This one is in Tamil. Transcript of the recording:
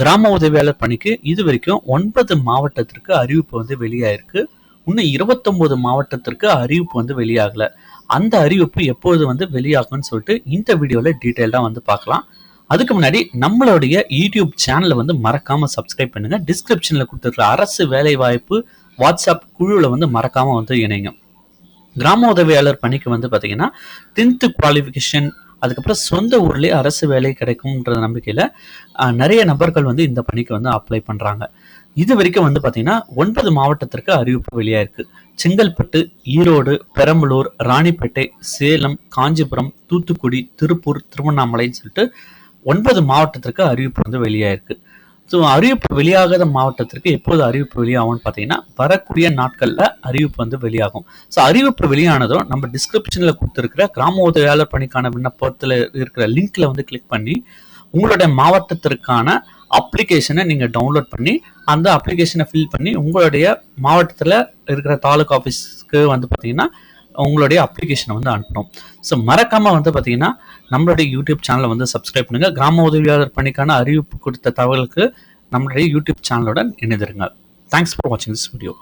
கிராம உதவியாளர் பணிக்கு இது வரைக்கும் ஒன்பது மாவட்டத்திற்கு அறிவிப்பு வந்து வெளியாயிருக்கு. இன்னும் இருபத்தொம்போது மாவட்டத்திற்கு அறிவிப்பு வந்து வெளியாகல. அந்த அறிவிப்பு எப்போது வந்து வெளியாகும்னு சொல்லிட்டு இந்த வீடியோவில் டீட்டெயில்டாக வந்து பார்க்கலாம். அதுக்கு முன்னாடி நம்மளுடைய யூடியூப் சேனலை வந்து மறக்காமல் சப்ஸ்கிரைப் பண்ணுங்கள் டிஸ்கிரிப்ஷனில் கொடுத்துருக்க அரசு வேலைவாய்ப்பு வாட்ஸ்அப் குழுவில் வந்து மறக்காமல் வந்து இணைங்க. கிராம உதவியாளர் பணிக்கு வந்து பார்த்தீங்கன்னா டென்த்து குவாலிஃபிகேஷன் அதுக்கப்புறம் சொந்த ஊர்லேயே அரசு வேலை கிடைக்கும்ன்ற நம்பிக்கையில் நிறைய நபர்கள் வந்து இந்த பணிக்கு வந்து அப்ளை பண்ணுறாங்க இது வரைக்கும் வந்து பார்த்தீங்கன்னா ஒன்பது மாவட்டத்திற்கு அறிவிப்பு வெளியாயிருக்கு. செங்கல்பட்டு ஈரோடு பெரம்பலூர் ராணிப்பேட்டை சேலம் காஞ்சிபுரம் தூத்துக்குடி திருப்பூர் திருவண்ணாமலைன்னு சொல்லிட்டு ஒன்பது மாவட்டத்திற்கு அறிவிப்பு வந்து வெளியாயிருக்கு. ஸோ அறிவிப்பு வெளியாகாத மாவட்டத்திற்கு எப்போது அறிவிப்பு வெளியாகும்னு பார்த்தீங்கன்னா வரக்கூடிய நாட்களில் அறிவிப்பு வந்து வெளியாகும். ஸோ அறிவிப்பு வெளியானதும் நம்ம டிஸ்கிரிப்ஷனில் கொடுத்துருக்கிற கிராம உதவியாளர் பணிக்கான விண்ணப்பத்தில் இருக்கிற லிங்க்ல வந்து கிளிக் பண்ணி உங்களுடைய மாவட்டத்திற்கான அப்ளிகேஷனை நீங்கள் டவுன்லோட் பண்ணி அந்த அப்ளிகேஷனை ஃபில் பண்ணி உங்களுடைய மாவட்டத்தில் இருக்கிற தாலுகா ஆஃபீஸ்க்கு வந்து பார்த்தீங்கன்னா உங்களுடைய அப்ளிகேஷனை வந்து அனுப்பணும். ஸோ மறக்காமல் வந்து பார்த்தீங்கன்னா நம்மளுடைய யூடியூப் சேனலை வந்து சப்ஸ்கிரைப் பண்ணுங்கள் கிராம உதவியாளர் பணிக்கான அறிவிப்பு கொடுத்த தகவலுக்கு நம்மளுடைய யூடியூப் சேனலுடன் இணைந்திருங்க தேங்க்ஸ் ஃபார் வாட்சிங் திஸ் வீடியோ